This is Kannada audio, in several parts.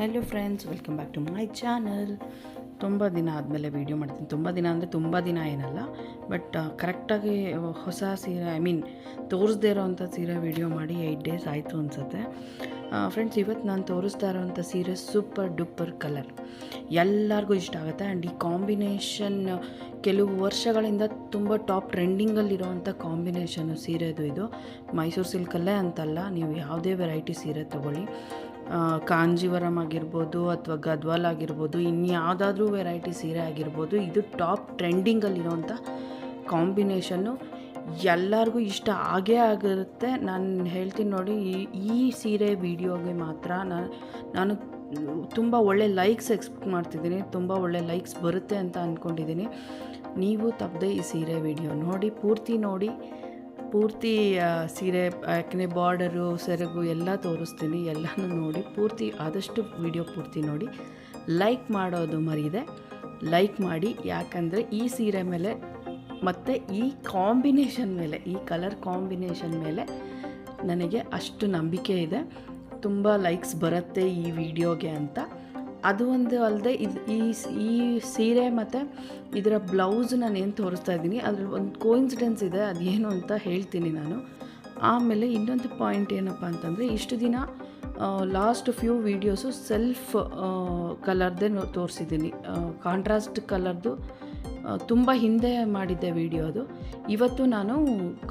Hello friends welcome back to my channel ತುಂಬ ದಿನ ಆದಮೇಲೆ ವೀಡಿಯೋ ಮಾಡ್ತೀನಿ. ತುಂಬ ದಿನ ಅಂದರೆ ತುಂಬ ದಿನ ಏನಲ್ಲ ಬಟ್ ಕರೆಕ್ಟಾಗಿ ಹೊಸ ಸೀರೆ ಐ ಮೀನ್ ತೋರಿಸ್ದೇ ಇರೋವಂಥ ಸೀರೆ ವೀಡಿಯೋ ಮಾಡಿ ಏಯ್ಟ್ ಡೇಸ್ ಆಯಿತು ಅನಿಸುತ್ತೆ. ಫ್ರೆಂಡ್ಸ್ ಇವತ್ತು ನಾನು ತೋರಿಸ್ತಾ ಇರೋವಂಥ ಸೀರೆ ಸೂಪರ್ ಡೂಪರ್ ಕಲರ್ ಎಲ್ಲರಿಗೂ ಇಷ್ಟ ಆಗುತ್ತೆ. ಆ್ಯಂಡ್ ಈ ಕಾಂಬಿನೇಷನ್ ಕೆಲವು ವರ್ಷಗಳಿಂದ ತುಂಬ ಟಾಪ್ ಟ್ರೆಂಡಿಂಗಲ್ಲಿರೋವಂಥ ಕಾಂಬಿನೇಷನು ಸೀರೆದು ಇದು. ಮೈಸೂರು ಸಿಲ್ಕಲ್ಲೇ ಅಂತಲ್ಲ, ನೀವು ಯಾವುದೇ ವೆರೈಟಿ ಸೀರೆ ತೊಗೊಳ್ಳಿ. ಕಾಂಜೀವರಂ ಆಗಿರ್ಬೋದು ಅಥವಾ ಗದ್ವಾಲ್ ಆಗಿರ್ಬೋದು ಇನ್ಯಾವುದಾದ್ರೂ ವೆರೈಟಿ ಸೀರೆ ಆಗಿರ್ಬೋದು, ಇದು ಟಾಪ್ ಟ್ರೆಂಡಿಂಗಲ್ಲಿರೋಂಥ ಕಾಂಬಿನೇಷನ್ನು ಎಲ್ಲರಿಗೂ ಇಷ್ಟ ಆಗೇ ಆಗಿರುತ್ತೆ ನಾನು ಹೇಳ್ತೀನಿ ನೋಡಿ, ಈ ಸೀರೆ ವಿಡಿಯೋಗೆ ಮಾತ್ರ ನಾನು ನಾನು ತುಂಬ ಒಳ್ಳೆ ಲೈಕ್ಸ್ ಎಕ್ಸ್ಪೆಕ್ಟ್ ಮಾಡ್ತಿದ್ದೀನಿ, ತುಂಬ ಒಳ್ಳೆ ಲೈಕ್ಸ್ ಬರುತ್ತೆ ಅಂತ ಅಂದ್ಕೊಂಡಿದ್ದೀನಿ ನೀವು ತಪ್ಪದೆ ಈ ಸೀರೆ ವಿಡಿಯೋ ನೋಡಿ, ಪೂರ್ತಿ ನೋಡಿ. ಪೂರ್ತಿ ಸೀರೆ ಯಾಕಂದರೆ ಬಾರ್ಡರು, ಸೆರಗು ಎಲ್ಲ ತೋರಿಸ್ತೀನಿ. ಎಲ್ಲನೂ ನೋಡಿ ಪೂರ್ತಿ, ಆದಷ್ಟು ವಿಡಿಯೋ ಪೂರ್ತಿ ನೋಡಿ. ಲೈಕ್ ಮಾಡೋದು ಮರಿದೆ. ಲೈಕ್ ಮಾಡಿ, ಯಾಕಂದರೆ ಈ ಸೀರೆ ಮೇಲೆ ಮತ್ತು ಈ ಕಾಂಬಿನೇಷನ್ ಮೇಲೆ, ಈ ಕಲರ್ ಕಾಂಬಿನೇಷನ್ ಮೇಲೆ ನನಗೆ ಅಷ್ಟು ನಂಬಿಕೆ ಇದೆ. ತುಂಬ ಲೈಕ್ಸ್ ಬರುತ್ತೆ ಈ ವಿಡಿಯೋಗೆ ಅಂತ. ಅದು ಒಂದು ಅಲ್ಲದೆ ಇದು ಈ ಈ ಸೀರೆ ಮತ್ತು ಇದರ ಬ್ಲೌಸ್ ನಾನು ಏನು ತೋರಿಸ್ತಾ ಇದ್ದೀನಿ. ಅದ್ರಲ್ಲಿ ಒಂದು ಕೋಇನ್ಸಿಡೆನ್ಸ್ ಇದೆ ಅದೇನು ಅಂತ ಹೇಳ್ತೀನಿ ನಾನು. ಆಮೇಲೆ ಇನ್ನೊಂದು ಪಾಯಿಂಟ್ ಏನಪ್ಪ ಅಂತಂದರೆ, ಇಷ್ಟು ದಿನ ಲಾಸ್ಟ್ ಫ್ಯೂ ವೀಡಿಯೋಸು ಸೆಲ್ಫ್ ಕಲರ್ದೇ ತೋರಿಸಿದ್ದೀನಿ. ಕಾಂಟ್ರಾಸ್ಟ್ ಕಲರ್ದು ತುಂಬ ಹಿಂದೆ ಮಾಡಿದ್ದೆ ವಿಡಿಯೋ ಅದು. ಇವತ್ತು ನಾನು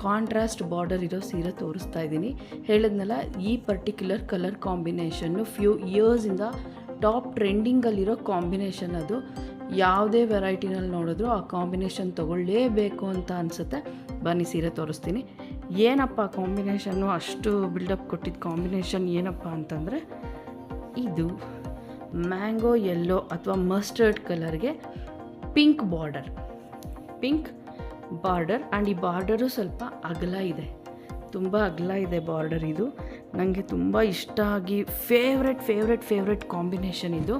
ಕಾಂಟ್ರಾಸ್ಟ್ ಬಾರ್ಡರ್ ಇರೋ ಸೀರೆ ತೋರಿಸ್ತಾ ಇದ್ದೀನಿ. ಹೇಳಿದ್ನಲ್ಲ, ಈ ಪರ್ಟಿಕ್ಯುಲರ್ ಕಲರ್ ಕಾಂಬಿನೇಷನ್ನು ಫ್ಯೂ ಇಯರ್ಸಿಂದ ಟಾಪ್ ಟ್ರೆಂಡಿಂಗಲ್ಲಿರೋ ಕಾಂಬಿನೇಷನ್ ಅದು. ಯಾವುದೇ ವೆರೈಟಿನಲ್ಲಿ ನೋಡಿದ್ರು ಆ ಕಾಂಬಿನೇಷನ್ ತೊಗೊಳ್ಳೇಬೇಕು ಅಂತ ಅನಿಸುತ್ತೆ. ಬನ್ನಿ ಸೀರೆ ತೋರಿಸ್ತೀನಿ. ಏನಪ್ಪ ಕಾಂಬಿನೇಷನ್ನು ಅಷ್ಟು ಬಿಲ್ಡಪ್ ಕೊಟ್ಟಿದ್ದ ಕಾಂಬಿನೇಷನ್ ಏನಪ್ಪ ಅಂತಂದರೆ, ಇದು ಮ್ಯಾಂಗೋ, ಯೆಲ್ಲೋ ಅಥವಾ mustard ಕಲರ್ಗೆ pink border. Pink border and ಈ ಬಾರ್ಡರು ಸ್ವಲ್ಪ ಅಗಲ ಇದೆ. ತುಂಬ ಅಗಲ ಇದೆ ಬಾರ್ಡರ್ ಇದು. ನನಗೆ ತುಂಬ ಇಷ್ಟ ಆಗಿ ಫೇವ್ರೆಟ್ ಫೇವ್ರೆಟ್ ಫೇವ್ರೆಟ್ ಕಾಂಬಿನೇಷನ್ ಇದು.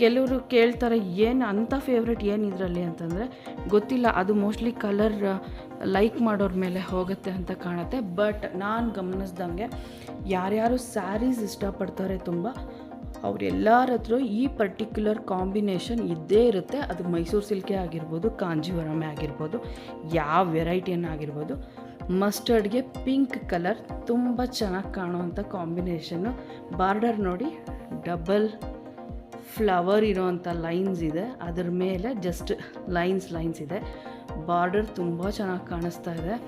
ಕೆಲವರು ಕೇಳ್ತಾರೆ, ಏನು ಅಂಥ ಫೇವ್ರೆಟ್ ಏನು ಇದರಲ್ಲಿ? ಅಂತಂದರೆ, ಗೊತ್ತಿಲ್ಲ, ಅದು ಮೋಸ್ಟ್ಲಿ ಕಲರ್ ಲೈಕ್ ಮಾಡೋರ ಮೇಲೆ ಹೋಗುತ್ತೆ ಅಂತ ಕಾಣುತ್ತೆ. ಬಟ್ ನಾನು ಗಮನಿಸ್ದಂಗೆ ಯಾರ್ಯಾರು ಸ್ಯಾರೀಸ್ ಇಷ್ಟಪಡ್ತಾರೆ ತುಂಬ ಅವರೆಲ್ಲರ ಹತ್ರ ಈ ಪರ್ಟಿಕ್ಯುಲರ್ ಕಾಂಬಿನೇಷನ್ ಇದ್ದೇ ಇರುತ್ತೆ. ಅದು ಮೈಸೂರು ಸಿಲ್ಕೆ ಆಗಿರ್ಬೋದು ಕಾಂಜೀವರಮೆ ಆಗಿರ್ಬೋದು, ಯಾವ ವೆರೈಟಿಯನ್ನು ಆಗಿರ್ಬೋದು. ಮಸ್ಟರ್ಡ್ಗೆ ಪಿಂಕ್ ಕಲರ್ ತುಂಬ ಚೆನ್ನಾಗಿ ಕಾಣುವಂಥ ಕಾಂಬಿನೇಷನ್ನು ಬಾರ್ಡರ್ ನೋಡಿ, ಡಬಲ್ ಫ್ಲವರ್ ಇರೋವಂಥ ಲೈನ್ಸ್ ಇದೆ. ಅದರ ಮೇಲೆ ಜಸ್ಟ್ ಲೈನ್ಸ್ ಲೈನ್ಸ್ ಇದೆ. ಬಾರ್ಡರ್ ತುಂಬ ಚೆನ್ನಾಗಿ ಕಾಣಿಸ್ತಾ ಇದೆ.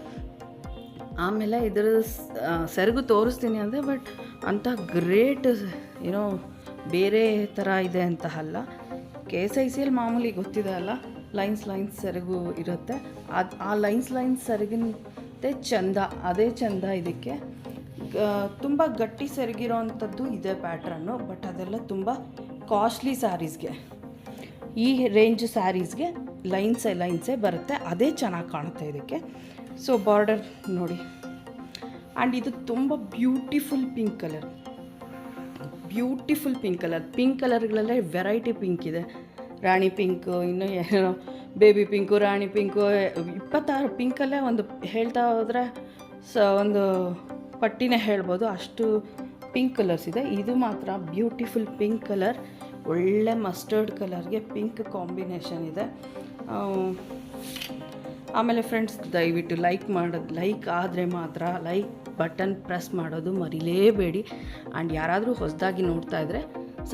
ಆಮೇಲೆ ಇದರ ಸ್- ಸೆರಗು ತೋರಿಸ್ತೀನಿ ಅಂದರೆ, ಬಟ್ ಅಂಥ ಗ್ರೇಟ್ ಏನೋ ಬೇರೆ ಥರ ಇದೆ ಅಂತ ಅಲ್ಲ. ಕೆ ಎಸ್ ಐ ಸಿಯಲ್ಲಿ ಮಾಮೂಲಿ ಗೊತ್ತಿದೆ ಅಲ್ಲ, ಲೈನ್ಸ್ ಲೈನ್ಸ್ ಸೆರಗು ಇರುತ್ತೆ. ಅದು, ಆ ಲೈನ್ಸ್ ಲೈನ್ಸ್ ಸೆರಗಿನತೆ ಚಂದ, ಅದೇ ಚಂದ ಇದಕ್ಕೆ. ತುಂಬ ಗಟ್ಟಿ ಸರಿಗಿರೋವಂಥದ್ದು ಇದೆ ಪ್ಯಾಟ್ರನ್ನು, ಬಟ್ ಅದೆಲ್ಲ ತುಂಬ ಕಾಸ್ಟ್ಲಿ ಸ್ಯಾರೀಸ್ಗೆ. ಈ ರೇಂಜ್ ಸ್ಯಾರೀಸ್ಗೆ ಲೈನ್ಸೇ ಲೈನ್ಸೇ ಬರುತ್ತೆ, ಅದೇ ಚೆನ್ನಾಗಿ ಕಾಣುತ್ತೆ ಇದಕ್ಕೆ. ಸೊ ಬಾರ್ಡರ್ ನೋಡಿ. ಆ್ಯಂಡ್ ಇದು ತುಂಬ beautiful pink colour beautiful pink colour pink ಕಲರ್ಗಳಲ್ಲೇ variety pink ಇದೆ. ರಾಣಿ ಪಿಂಕು ಇನ್ನು ಏನೋ ಬೇಬಿ ಪಿಂಕು, ರಾಣಿ ಪಿಂಕು ಇಪ್ಪತ್ತಾರು ಪಿಂಕಲ್ಲೇ ಒಂದು ಹೇಳ್ತಾ ಹೋದರೆ ಸ, ಒಂದು ಪಟ್ಟಿನೇ ಹೇಳ್ಬೋದು. ಅಷ್ಟು ಪಿಂಕ್ ಕಲರ್ಸ್ ಇದೆ. ಇದು ಮಾತ್ರ ಬ್ಯೂಟಿಫುಲ್ ಪಿಂಕ್ ಕಲರ್. ಒಳ್ಳೆ ಮಸ್ಟರ್ಡ್ ಕಲರ್ಗೆ ಪಿಂಕ್ ಕಾಂಬಿನೇಷನ್ ಇದೆ. ಆಮೇಲೆ ಫ್ರೆಂಡ್ಸ್, ದಯವಿಟ್ಟು ಲೈಕ್ ಮಾಡೋದು ಲೈಕ್ ಆದರೆ ಮಾತ್ರ ಲೈಕ್ ಬಟನ್ ಪ್ರೆಸ್ ಮಾಡೋದು ಮರಿಲೇಬೇಡಿ. ಆ್ಯಂಡ್ ಯಾರಾದರೂ ಹೊಸದಾಗಿ ನೋಡ್ತಾ ಇದ್ದರೆ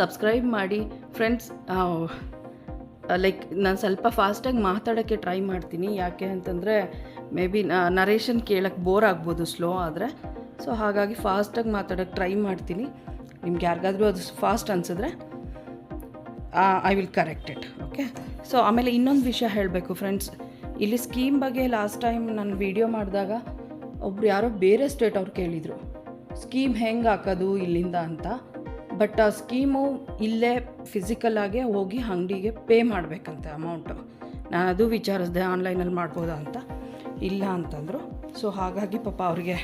ಸಬ್ಸ್ಕ್ರೈಬ್ ಮಾಡಿ. ಫ್ರೆಂಡ್ಸ್ ಲೈಕ್ ನಾನು ಸ್ವಲ್ಪ ಫಾಸ್ಟಾಗಿ ಮಾತಾಡೋಕ್ಕೆ ಟ್ರೈ ಮಾಡ್ತೀನಿ. ಯಾಕೆ ಅಂತಂದರೆ ಮೇ ಬಿ ನರೇಷನ್ ಕೇಳೋಕ್ಕೆ ಬೋರ್ ಆಗ್ಬೋದು ಸ್ಲೋ ಆದರೆ. ಸೊ ಹಾಗಾಗಿ ಫಾಸ್ಟಾಗಿ ಮಾತಾಡೋಕ್ಕೆ ಟ್ರೈ ಮಾಡ್ತೀನಿ. ನಿಮ್ಗೆ ಯಾರಿಗಾದರೂ ಅದು ಫಾಸ್ಟ್ ಅನಿಸಿದ್ರೆ I will correct it okay so ಆಮೇಲೆ ಇನ್ನೊಂದು ವಿಷಯ ಹೇಳಬೇಕು ಫ್ರೆಂಡ್ಸ್ ಇಲ್ಲಿ ಸ್ಕೀಮ್ ಬಗ್ಗೆ ಲಾಸ್ಟ್ ಟೈಮ್ ನಾನು ವಿಡಿಯೋ ಮಾಡಿದಾಗ, ಒಬ್ರು ಯಾರೋ ಬೇರೆ ಸ್ಟೇಟ್ ಅವ್ರು ಕೇಳಿದರು. ಸ್ಕೀಮ್ ಹೆಂಗೆ ಹಾಕೋದು ಇಲ್ಲಿಂದ ಅಂತ. ಬಟ್ ಆ ಸ್ಕೀಮು ಇಲ್ಲೇ ಫಿಸಿಕಲ್ ಆಗೇ ಹೋಗಿ ಅಂಗಡಿಗೆ ಪೇ ಮಾಡಬೇಕಂತೆ ಅಮೌಂಟು ನಾನು ಅದು ವಿಚಾರಿಸಿದೆ ಆನ್ಲೈನಲ್ಲಿ ಮಾಡ್ಬೋದಾ ಅಂತ. ಇಲ್ಲ ಅಂತಂದರು. ಸೊ ಹಾಗಾಗಿ ಪಾಪ ಅವ್ರಿಗೆ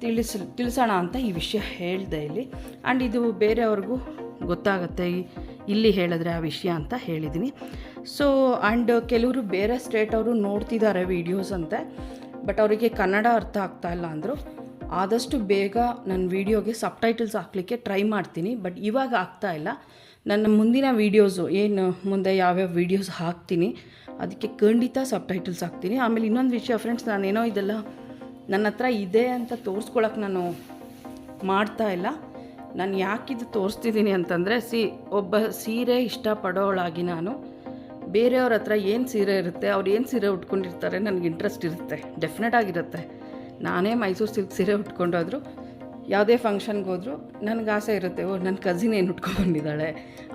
ತಿಳಿಸ್, ತಿಳಿಸೋಣ ಅಂತ ಈ ವಿಷಯ ಹೇಳಿದೆ ಇಲ್ಲಿ. ಆ್ಯಂಡ್ ಇದು ಬೇರೆಯವ್ರಿಗೂ ಗೊತ್ತಾಗುತ್ತೆ. ಇಲ್ಲಿ ಹೇಳಿದ್ರೆ ಆ ವಿಷಯ ಅಂತ ಹೇಳಿದ್ದೀನಿ ಸೊ ಆ್ಯಂಡ್ ಕೆಲವರು ಬೇರೆ ಸ್ಟೇಟ್ ಅವರು ನೋಡ್ತಿದ್ದಾರೆ ವೀಡಿಯೋಸ್ ಅಂತೆ. ಬಟ್ ಅವರಿಗೆ ಕನ್ನಡ ಅರ್ಥ ಆಗ್ತಾ ಇಲ್ಲ ಅಂದರು. ಆದಷ್ಟು ಬೇಗ ನನ್ನ ವೀಡಿಯೋಗೆ ಸಬ್ಟೈಟಲ್ಸ್ ಹಾಕಲಿಕ್ಕೆ ಟ್ರೈ ಮಾಡ್ತೀನಿ, ಬಟ್ ಇವಾಗ ಆಗ್ತಾ ಇಲ್ಲ. ನನ್ನ ಮುಂದಿನ ವೀಡಿಯೋಸು, ಏನು ಮುಂದೆ ಯಾವ್ಯಾವ ವೀಡಿಯೋಸ್ ಹಾಕ್ತೀನಿ, ಅದಕ್ಕೆ ಖಂಡಿತ ಸಬ್ಟೈಟಲ್ಸ್ ಹಾಕ್ತೀನಿ. ಆಮೇಲೆ ಇನ್ನೊಂದು ವಿಷಯ ಫ್ರೆಂಡ್ಸ್ ನಾನೇನೋ ಇದೆಲ್ಲ ನನ್ನ ಹತ್ರ ಇದೆ ಅಂತ ತೋರಿಸ್ಕೊಳಕ್ಕೆ ನಾನು ಮಾಡ್ತಾ ಇಲ್ಲ. ನಾನು ಯಾಕಿದು ತೋರಿಸ್ತಿದ್ದೀನಿ ಅಂತಂದರೆ, ಸಿ, ಒಬ್ಬ ಸೀರೆ ಇಷ್ಟಪಡೋಳಾಗಿ ನಾನು, ಬೇರೆಯವ್ರ ಹತ್ರ ಏನು ಸೀರೆ ಇರುತ್ತೆ, ಅವ್ರು ಏನು ಸೀರೆ ಉಟ್ಕೊಂಡಿರ್ತಾರೆ, ನನಗೆ ಇಂಟ್ರೆಸ್ಟ್ ಇರುತ್ತೆ ಡೆಫಿನೆಟ್ ಆಗಿರುತ್ತೆ. ನಾನೇ ಮೈಸೂರು ಸಿಲ್ಕ್ ಸೀರೆ ಉಟ್ಕೊಂಡೋದ್ರು, ಯಾವುದೇ ಫಂಕ್ಷನ್ಗೆ ಹೋದ್ರು ನನಗೆ ಆಸೆ ಇರುತ್ತೆ, ಓ ನನ್ನ ಕಸಿನ್ ಏನು ಉಟ್ಕೊಂಡು ಬಂದಿದ್ದಾಳೆ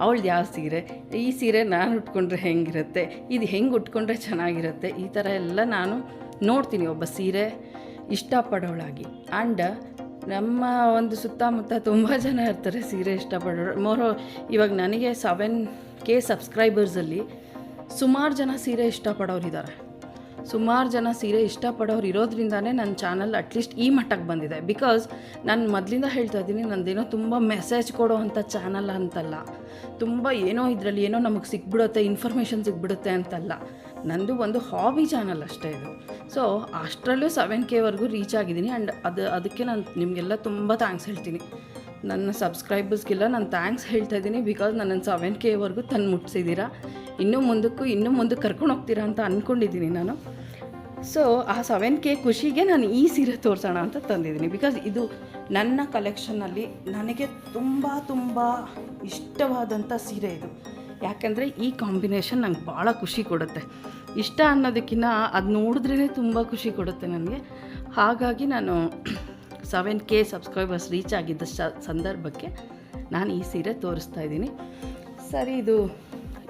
ಅವಳು ಯಾವ ಸೀರೆ, ಈ ಸೀರೆ ನಾನು ಉಟ್ಕೊಂಡ್ರೆ ಹೆಂಗಿರುತ್ತೆ, ಇದು ಹೆಂಗೆ ಉಟ್ಕೊಂಡ್ರೆ ಚೆನ್ನಾಗಿರುತ್ತೆ, ಈ ಥರ ಎಲ್ಲ ನಾನು ನೋಡ್ತೀನಿ ಒಬ್ಬ ಸೀರೆ ಇಷ್ಟಪಡೋಳಾಗಿ. ಆ್ಯಂಡ್ ನಮ್ಮ ಒಂದು ಸುತ್ತಮುತ್ತ ತುಂಬ ಜನ ಇರ್ತಾರೆ ಸೀರೆ ಇಷ್ಟಪಡೋರು. ಮೋರೋ ಇವಾಗ ನನಗೆ ಸೆವೆನ್ ಕೆ ಸಬ್ಸ್ಕ್ರೈಬರ್ಸಲ್ಲಿ ಸುಮಾರು ಜನ ಸೀರೆ ಇಷ್ಟಪಡೋರಿದ್ದಾರೆ. ಸುಮಾರು ಜನ ಸೀರೆ ಇಷ್ಟಪಡೋರು ಇರೋದ್ರಿಂದನೇ ನನ್ನ ಚಾನಲ್ ಅಟ್ಲೀಸ್ಟ್ ಈ ಮಟ್ಟಕ್ಕೆ ಬಂದಿದೆ. ಬಿಕಾಸ್ ನಾನು ಮೊದಲಿಂದ ಹೇಳ್ತಾ ಇದ್ದೀನಿ, ನಂದೇನೋ ತುಂಬ ಮೆಸೇಜ್ ಕೊಡೋ ಅಂಥ ಚಾನಲ್ ಅಂತಲ್ಲ. ತುಂಬ ಏನೋ ಇದರಲ್ಲಿ ಏನೋ ನಮಗೆ ಸಿಕ್ಬಿಡುತ್ತೆ ಇನ್ಫಾರ್ಮೇಷನ್ ಸಿಕ್ಬಿಡುತ್ತೆ ಅಂತಲ್ಲ. ನಂದು ಒಂದು ಹಾಬಿ ಚಾನಲ್ ಅಷ್ಟೇ ಇದು. ಸೊ ಅಷ್ಟರಲ್ಲೂ ಸೆವೆನ್ ಕೆವರೆಗೂ ರೀಚ್ ಆಗಿದ್ದೀನಿ ಆ್ಯಂಡ್ ಅದು, ಅದಕ್ಕೆ ನಾನು ನಿಮಗೆಲ್ಲ ತುಂಬ ಥ್ಯಾಂಕ್ಸ್ ಹೇಳ್ತೀನಿ. ನನ್ನ ಸಬ್ಸ್ಕ್ರೈಬರ್ಸ್ಗೆಲ್ಲ ನಾನು ಥ್ಯಾಂಕ್ಸ್ ಹೇಳ್ತಾ ಇದ್ದೀನಿ ಬಿಕಾಸ್ ನನ್ನನ್ನು ಸೆವೆನ್ ಕೆವರೆಗೂ ತಂದು ಮುಟ್ಸಿದ್ದೀರಾ. ಇನ್ನೂ ಮುಂದಕ್ಕೂ, ಇನ್ನೂ ಮುಂದಕ್ಕೆ ಕರ್ಕೊಂಡು ಹೋಗ್ತೀರಾ ಅಂತ ಅಂದ್ಕೊಂಡಿದ್ದೀನಿ ನಾನು. ಸೊ ಆ ಸೆವೆನ್ ಕೆ ಖುಷಿಗೆ ನಾನು ಈ ಸೀರೆ ತೋರಿಸೋಣ ಅಂತ ತಂದಿದ್ದೀನಿ. ಬಿಕಾಸ್ ಇದು ನನ್ನ ಕಲೆಕ್ಷನಲ್ಲಿ ನನಗೆ ತುಂಬ ತುಂಬ ಇಷ್ಟವಾದಂಥ ಸೀರೆ ಇದು. ಯಾಕೆಂದರೆ ಈ ಕಾಂಬಿನೇಷನ್ ನಂಗೆ ಭಾಳ ಖುಷಿ ಕೊಡುತ್ತೆ. ಇಷ್ಟ ಅನ್ನೋದಕ್ಕಿಂತ ಅದು ನೋಡಿದ್ರೇ ತುಂಬ ಖುಷಿ ಕೊಡುತ್ತೆ ನನಗೆ. ಹಾಗಾಗಿ ನಾನು ಸೆವೆನ್ ಕೆ ಸಬ್ಸ್ಕ್ರೈಬರ್ಸ್ ರೀಚ್ ಆಗಿದ್ದ ಸಂದರ್ಭಕ್ಕೆ ನಾನು ಈ ಸೀರೆ ತೋರಿಸ್ತಾ ಇದ್ದೀನಿ. ಸರಿ, ಇದು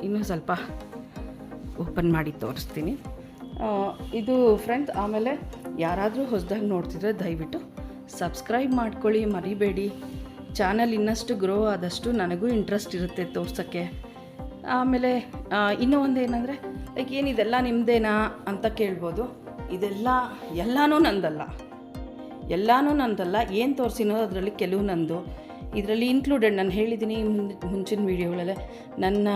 ಇನ್ನೂ ಸ್ವಲ್ಪ ಓಪನ್ ಮಾಡಿ ತೋರಿಸ್ತೀನಿ. ಇದು ಫ್ರೆಂಡ್ಸ್ ಆಮೇಲೆ ಯಾರಾದರೂ ಹೊಸದಾಗಿ ನೋಡ್ತಿದ್ರೆ ದಯವಿಟ್ಟು ಸಬ್ಸ್ಕ್ರೈಬ್ ಮಾಡ್ಕೊಳ್ಳಿ, ಮರಿಬೇಡಿ. ಚಾನಲ್ ಇನ್ನಷ್ಟು ಗ್ರೋ ಆದಷ್ಟು ನನಗೂ ಇಂಟ್ರೆಸ್ಟ್ ಇರುತ್ತೆ ತೋರ್ಸೋಕ್ಕೆ. ಆಮೇಲೆ ಇನ್ನೂ ಒಂದು ಏನಂದರೆ ಲೈಕ್ ಏನಿದೆಲ್ಲ ನಿಮ್ಮದೇನಾ ಅಂತ ಕೇಳ್ಬೋದು. ಇದೆಲ್ಲ ಎಲ್ಲನೂ ನಂದಲ್ಲ. ಎಲ್ಲನೂ ನಂದಲ್ಲ. ಏನು ತೋರಿಸಿನೋ ಅದರಲ್ಲಿ ಕೆಲವು ನಂದು. ಇದರಲ್ಲಿ ಇನ್ಕ್ಲೂಡೆಡ್ ನಾನು ಹೇಳಿದ್ದೀನಿ ಮುಂಚಿನ ವೀಡಿಯೋಗಳಲ್ಲೇ ನನ್ನ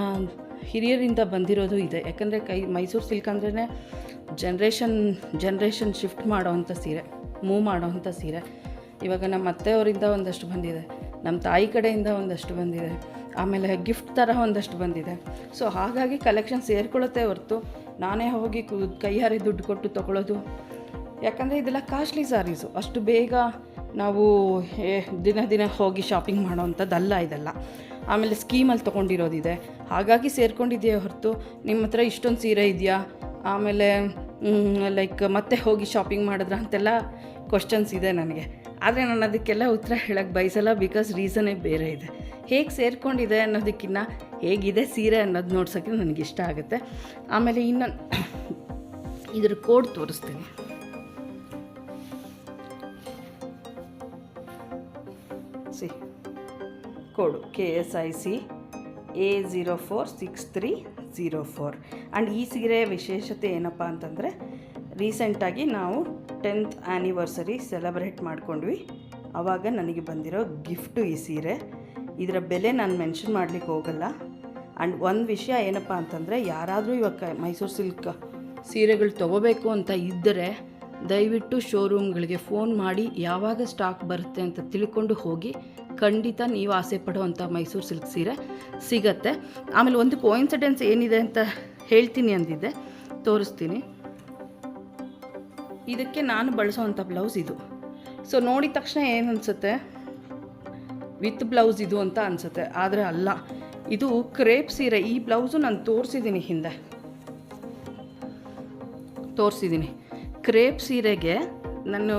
ಹಿರಿಯರಿಂದ ಬಂದಿರೋದು ಇದೆ. ಯಾಕಂದರೆ ಕೈ ಮೈಸೂರು ಸಿಲ್ಕ್ ಅಂದ್ರೇ ಜನ್ರೇಷನ್ ಜನ್ರೇಷನ್ ಶಿಫ್ಟ್ ಮಾಡೋವಂಥ ಸೀರೆ ಮೂವ್ ಮಾಡೋವಂಥ ಸೀರೆ. ಇವಾಗ ನಮ್ಮ ಅತ್ತೆಯವರಿಂದ ಒಂದಷ್ಟು ಬಂದಿದೆ. ನಮ್ಮ ತಾಯಿ ಕಡೆಯಿಂದ ಒಂದಷ್ಟು ಬಂದಿದೆ. ಆಮೇಲೆ ಗಿಫ್ಟ್ ಥರ ಒಂದಷ್ಟು ಬಂದಿದೆ. ಸೊ ಹಾಗಾಗಿ ಕಲೆಕ್ಷನ್ ಸೇರ್ಕೊಳ್ಳುತ್ತೆ ಹೊರತು ನಾನೇ ಹೋಗಿ ಕು, ಕೈಯಾರಿ ದುಡ್ಡು ಕೊಟ್ಟು ತೊಗೊಳ್ಳೋದು ಯಾಕಂದರೆ ಇದೆಲ್ಲ ಕಾಸ್ಟ್ಲಿ ಸಾರೀಸು ಅಷ್ಟು ಬೇಗ ನಾವು ದಿನ ದಿನ ಹೋಗಿ ಶಾಪಿಂಗ್ ಮಾಡೋವಂಥದ್ದಲ್ಲ ಇದೆಲ್ಲ. ಆಮೇಲೆ ಸ್ಕೀಮಲ್ಲಿ ತೊಗೊಂಡಿರೋದಿದೆ. ಹಾಗಾಗಿ ಸೇರ್ಕೊಂಡಿದೆಯೇ ಹೊರತು ನಿಮ್ಮ ಹತ್ರ ಇಷ್ಟೊಂದು ಸೀರೆ ಇದೆಯಾ? ಆಮೇಲೆ ಲೈಕ್ ಮತ್ತೆ ಹೋಗಿ ಶಾಪಿಂಗ್ ಮಾಡಿದ್ರ ಅಂತೆಲ್ಲ ಕ್ವಶನ್ಸ್ ಇದೆ ನನಗೆ. ಆದರೆ ನಾನು ಅದಕ್ಕೆಲ್ಲ ಉತ್ತರ ಹೇಳಕ್ಕೆ ಬಯಸಲ್ಲ ಬಿಕಾಸ್ ರೀಸನೇ ಬೇರೆ ಇದೆ. ಹೇಗೆ ಸೇರ್ಕೊಂಡಿದೆ ಅನ್ನೋದಕ್ಕಿಂತ ಹೇಗಿದೆ ಸೀರೆ ಅನ್ನೋದು ನೋಡ್ಸೋಕ್ಕೆ ನನಗೆ ಇಷ್ಟ ಆಗುತ್ತೆ. ಆಮೇಲೆ ಇನ್ನೊಂದು, ಇದ್ರ ಕೋಡ್ ತೋರಿಸ್ತೀನಿ. Code K S I C A zero four six three zero four. And ಈ ಸೀರೆಯ ವಿಶೇಷತೆ ಏನಪ್ಪ ಅಂತಂದರೆ, ರೀಸೆಂಟಾಗಿ ನಾವು ಟೆಂತ್ ಆ್ಯನಿವರ್ಸರಿ ಸೆಲೆಬ್ರೇಟ್ ಮಾಡ್ಕೊಂಡ್ವಿ. ಆವಾಗ ನನಗೆ ಬಂದಿರೋ ಗಿಫ್ಟು ಈ ಸೀರೆ. ಇದರ ಬೆಲೆ ನಾನು ಮೆನ್ಷನ್ ಮಾಡಲಿಕ್ಕೆ ಹೋಗಲ್ಲ. ಆ್ಯಂಡ್ ಒಂದು ವಿಷಯ ಏನಪ್ಪ ಅಂತಂದರೆ, ಯಾರಾದರೂ ಇವಾಗ ಮೈಸೂರು ಸಿಲ್ಕ್ ಸೀರೆಗಳು ತೊಗೋಬೇಕು ಅಂತ ಇದ್ದರೆ ದಯವಿಟ್ಟು ಶೋರೂಮ್ಗಳಿಗೆ ಫೋನ್ ಮಾಡಿ ಯಾವಾಗ ಸ್ಟಾಕ್ ಬರುತ್ತೆ ಅಂತ ತಿಳ್ಕೊಂಡು ಹೋಗಿ ಖಂಡಿತ ನೀವು ಆಸೆ ಪಡುವಂಥ ಮೈಸೂರು ಸಿಲ್ಕ್ ಸೀರೆ ಸಿಗತ್ತೆ. ಆಮೇಲೆ ಒಂದು ಕೋಇನ್ಸಿಡೆನ್ಸ್ ಏನಿದೆ ಅಂತ ಹೇಳ್ತೀನಿ ಅಂದಿದ್ದೆ. ತೋರಿಸ್ತೀನಿ. ಇದಕ್ಕೆ ನಾನು ಬಳಸೋವಂಥ ಬ್ಲೌಸ್ ಇದು. ಸೊ ನೋಡಿದ ತಕ್ಷಣ ಏನು ಅನಿಸುತ್ತೆ? ವಿತ್ ಬ್ಲೌಸ್ ಇದು ಅಂತ ಅನಿಸುತ್ತೆ. ಆದರೆ ಅಲ್ಲ, ಇದು ಕ್ರೇಪ್ ಸೀರೆ. ಈ ಬ್ಲೌಸು ನಾನು ತೋರಿಸಿದ್ದೀನಿ ಹಿಂದೆ. ತೋರಿಸಿದ್ದೀನಿ ಕ್ರೇಪ್ ಸೀರೆಗೆ ನಾನು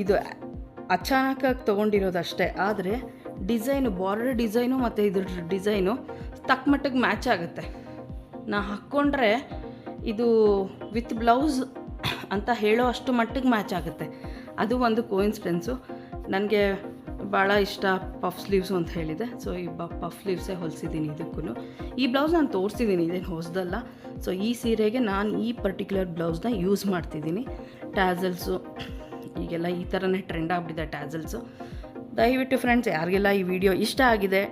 ಇದು ಅಚಾನಕಾಗಿ ತೊಗೊಂಡಿರೋದಷ್ಟೇ. ಆದರೆ ಡಿಸೈನು ಬಾರ್ಡರ್ ಡಿಸೈನು ಮತ್ತು ಇದ್ರ ಡಿಸೈನು ತಕ್ಕ ಮಟ್ಟಿಗೆ ಮ್ಯಾಚ್ ಆಗುತ್ತೆ. ನಾ ಹಾಕ್ಕೊಂಡ್ರೆ ಇದು ವಿತ್ ಬ್ಲೌಸ್ ಅಂತ ಹೇಳೋ ಅಷ್ಟು ಮಟ್ಟಿಗೆ ಮ್ಯಾಚ್ ಆಗುತ್ತೆ. ಅದು ಒಂದು ಕೋಇನ್ಸಿಡೆನ್ಸು ನನಗೆ ಭಾಳ ಇಷ್ಟ ಪಫ್ ಸ್ಲೀವ್ಸು ಅಂತ ಹೇಳಿದೆ. ಸೊ, ಈ ಪಫ್ ಸ್ಲೀವ್ಸೇ ಹೊಲಿಸಿದ್ದೀನಿ ಇದಕ್ಕೂ. ಈ ಬ್ಲೌಸ್ ನಾನು ತೋರಿಸಿದ್ದೀನಿ, ಇದೇನು ಹೊಸದಲ್ಲ. ಸೊ, ಈ ಸೀರೆಗೆ ನಾನು ಈ ಪರ್ಟಿಕ್ಯುಲರ್ ಬ್ಲೌಸ್ನ ಯೂಸ್ ಮಾಡ್ತಿದ್ದೀನಿ. ಟ್ಯಾಸಲ್ಸು, ಈಗೆಲ್ಲ ಈ ಥರನೇ ಟ್ರೆಂಡ್ ಆಗಿಬಿಟ್ಟಿದೆ ಟ್ಯಾಸಲ್ಸು. ದಯವಿಟ್ಟು ಫ್ರೆಂಡ್ಸ್, ಯಾರಿಗೆಲ್ಲ ಈ ವಿಡಿಯೋ ಇಷ್ಟ ಆಗಿದೆ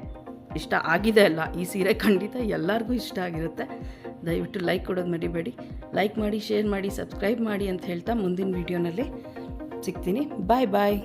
ಇಷ್ಟ ಆಗಿದೆ ಅಲ್ಲ, ಈ ಸೀರೆ ಖಂಡಿತ ಎಲ್ಲರಿಗೂ ಇಷ್ಟ ಆಗಿರುತ್ತೆ. ದಯವಿಟ್ಟು ಲೈಕ್ ಕೊಡೋದು ಮರಿಬೇಡಿ. ಲೈಕ್ ಮಾಡಿ, ಶೇರ್ ಮಾಡಿ, ಸಬ್ಸ್ಕ್ರೈಬ್ ಮಾಡಿ ಅಂತ ಹೇಳ್ತಾ ಮುಂದಿನ ವೀಡಿಯೋನಲ್ಲಿ ಸಿಗ್ತೀನಿ. ಬಾಯ್ ಬಾಯ್.